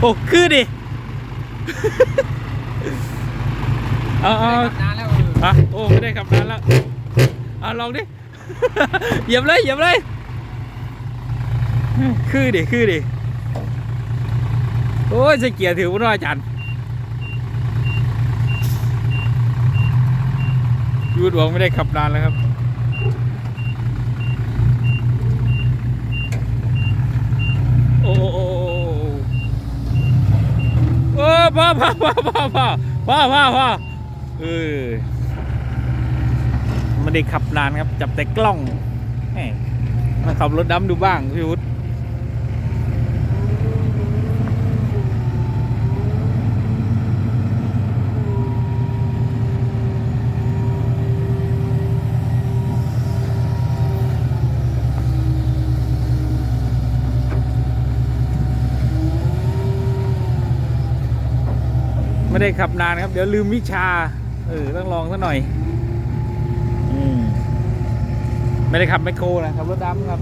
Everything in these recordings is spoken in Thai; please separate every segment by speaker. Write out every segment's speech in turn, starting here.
Speaker 1: โอ้คือดิเอาเอา
Speaker 2: ได้ขับนานแล้วเออ
Speaker 1: อะโอ้ไม่ได้ขับนานแล้วเอาลองดิเหยียบเลยเหยียบเลยคือดิคือดิโอ้ยใส่เกียร์ถือว่าน้อยอาจารย์ยูดหวงไม่ได้ขับนานแล้วครับโอ้โอ้ โอ้พ่อพ่อพ่อพ่อพ่อพ่อพ่อพ่อเออไม่ได้ขับนานครับ จับแต่กล้องให้มาขับรถดำดูบ้างพี่วุฒิ ไม่ได้ขับนานครับ เดี๋ยวลืมวิชา เออ ต้องลองสักหน่อยอืมไม่ได้ขับแมโครนะขับรถดำครับ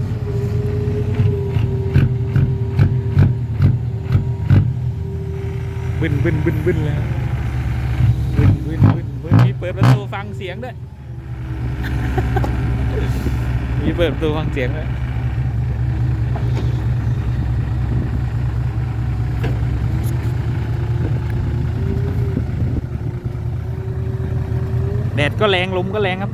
Speaker 1: บึนบึนบึนบึนเลยบึนบึนบึนบึนมีเปิดประตูฟังเสียงด้วยมีเปิดประตูฟังเสียงด้วย ก็แรงลมก็แรงครับ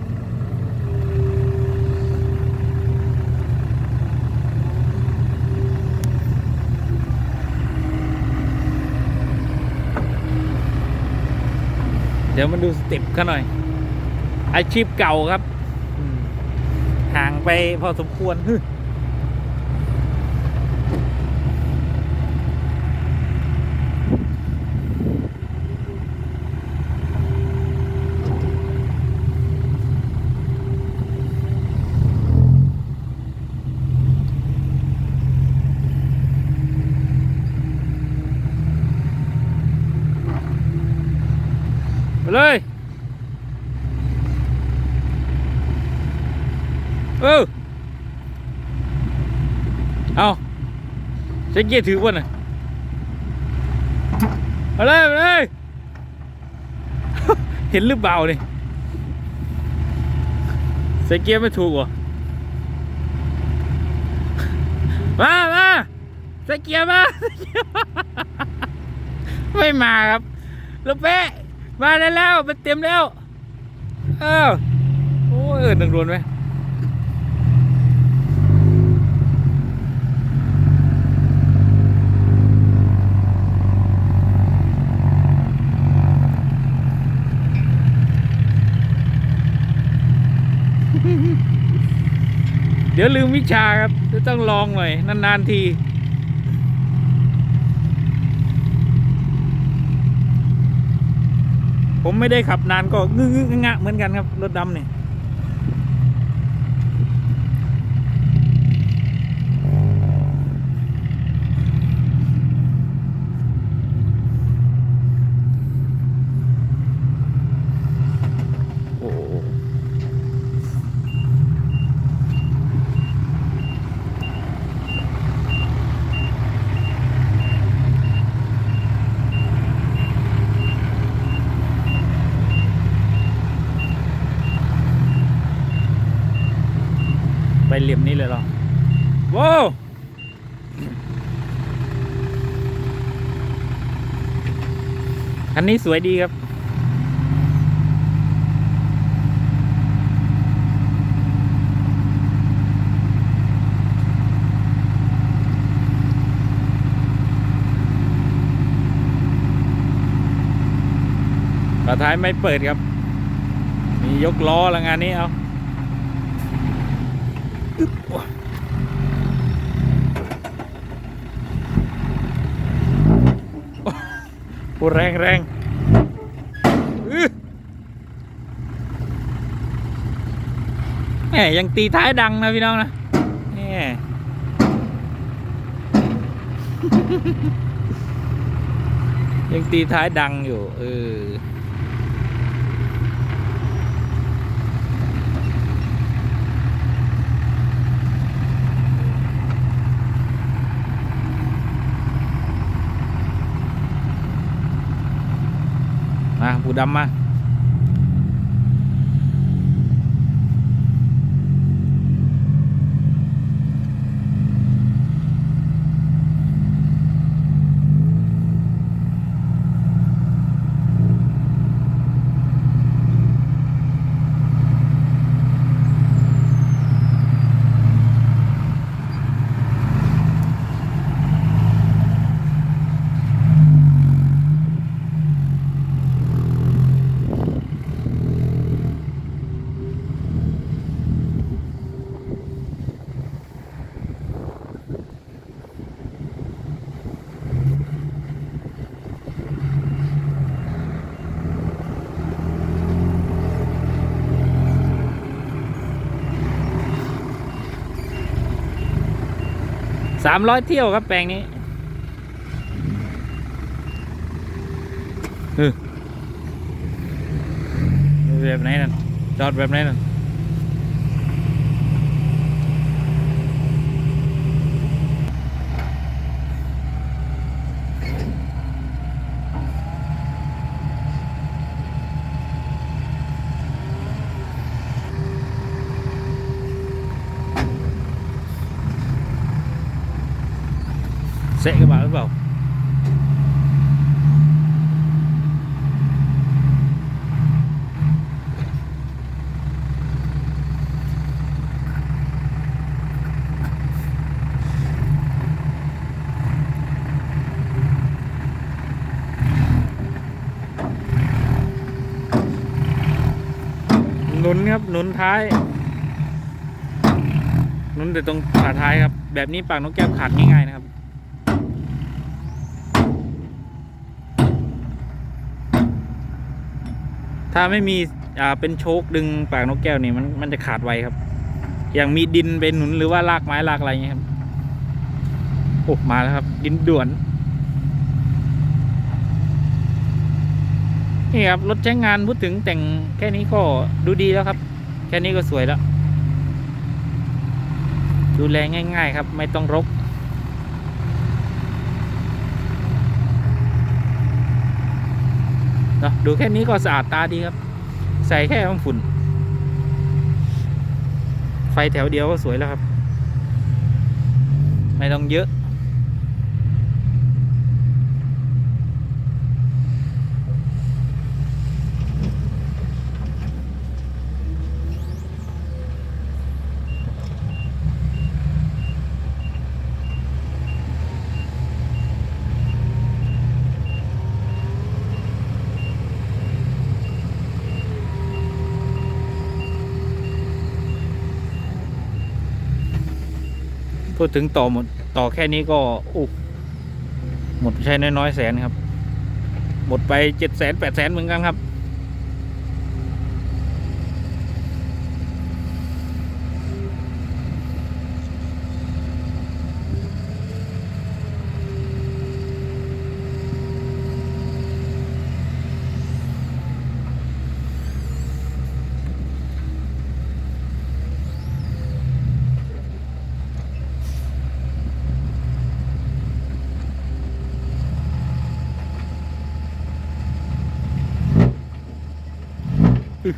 Speaker 1: เดี๋ยวมันดูสเต็ปกันหน่อย อาชีพเก่าครับห่างไปพอสมควรฮึ เลยเออเอาเช็คเกียร์ถือวันน่ะมาเลยมาเลยเห็นหรือเปล่านี่ใส่เกียร์ไม่ถูกเหรอมามาใส่เกียร์มาใส่เกียร์มา ไม่มาครับลูกเป๊ะ มาได้แล้วมันเต็มแล้วเออโอ้ยเออหนึ่งรวนไหมเดี๋ยวลืมวิชาครับจะต้องลองหน่อย นาน ๆ ที ผมไม่ได้ขับนานก็งึงงะเหมือนกันครับรถดำเนี่ย โอ้โห ไปเหลี่ยม นี้เลยหรอว้าวคันนี้สวยดีครับ ฝาท้ายไม่เปิดครับ มียกล้อแล้วงานนี้เอา โอ้แรงแรงแหมยังตีท้ายดังนะพี่น้องนะแหมยังตีท้ายดังอยู่ เออ ปู ดำมาามร้อยเที่ยวครับแปลงนี้เออแบบไหนนั่นจอดแบบไหนนั่น เสะกระบะหรือเปล่าหนุนครับหนุนท้ายหนุนแต่ตรงขาท้ายครับ แบบนี้ปากนกแก้วขาดง่ายๆนะครับ ถ้าไม่มีอ่าเป็นโชคดึงปากนกแก้วนี่มันมันจะขาดไวครับ อย่างมีดินเป็นหนุนหรือว่าลากไม้ลากอะไรเงี้ยครับโอ้มาแล้วครับ ดินด่วนนี่ครับรถใช้งานพูดถึงแต่งแค่นี้ก็ดูดีแล้วครับ แค่นี้ก็สวยแล้ว ดูแลง่าย ๆ ครับ ไม่ต้องรก เนาะดูแค่นี้ก็สะอาดตาดีครับ ใส่แค่ห้องฝุ่น ไฟแถวเดียวก็สวยแล้วครับ ไม่ต้องเยอะ พูดถึงต่อหมดต่อแค่นี้ก็อหมดใช้น้อยๆแสนครับ หมดไปเจ็ดแสนแปดแสนเหมือนกันครับ ยั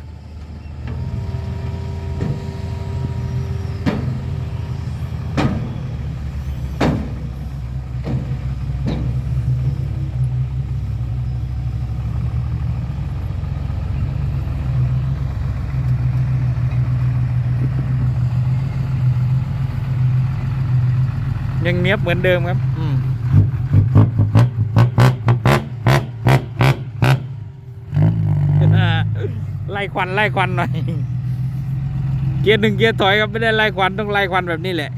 Speaker 1: งเนี้ยบเหมือนเดิมครับ ควันไล่ควันหน่อย เกียร์หนึ่งเกียร์ถอยครับไม่ได้ไล่ควันต้องไล่ควันแบบนี้แหละ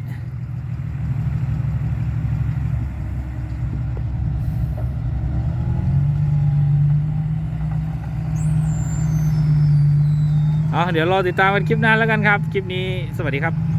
Speaker 1: เอาเดี๋ยวรอติดตามกันคลิปหน้าแล้วกันครับ คลิปนี้สวัสดีครับ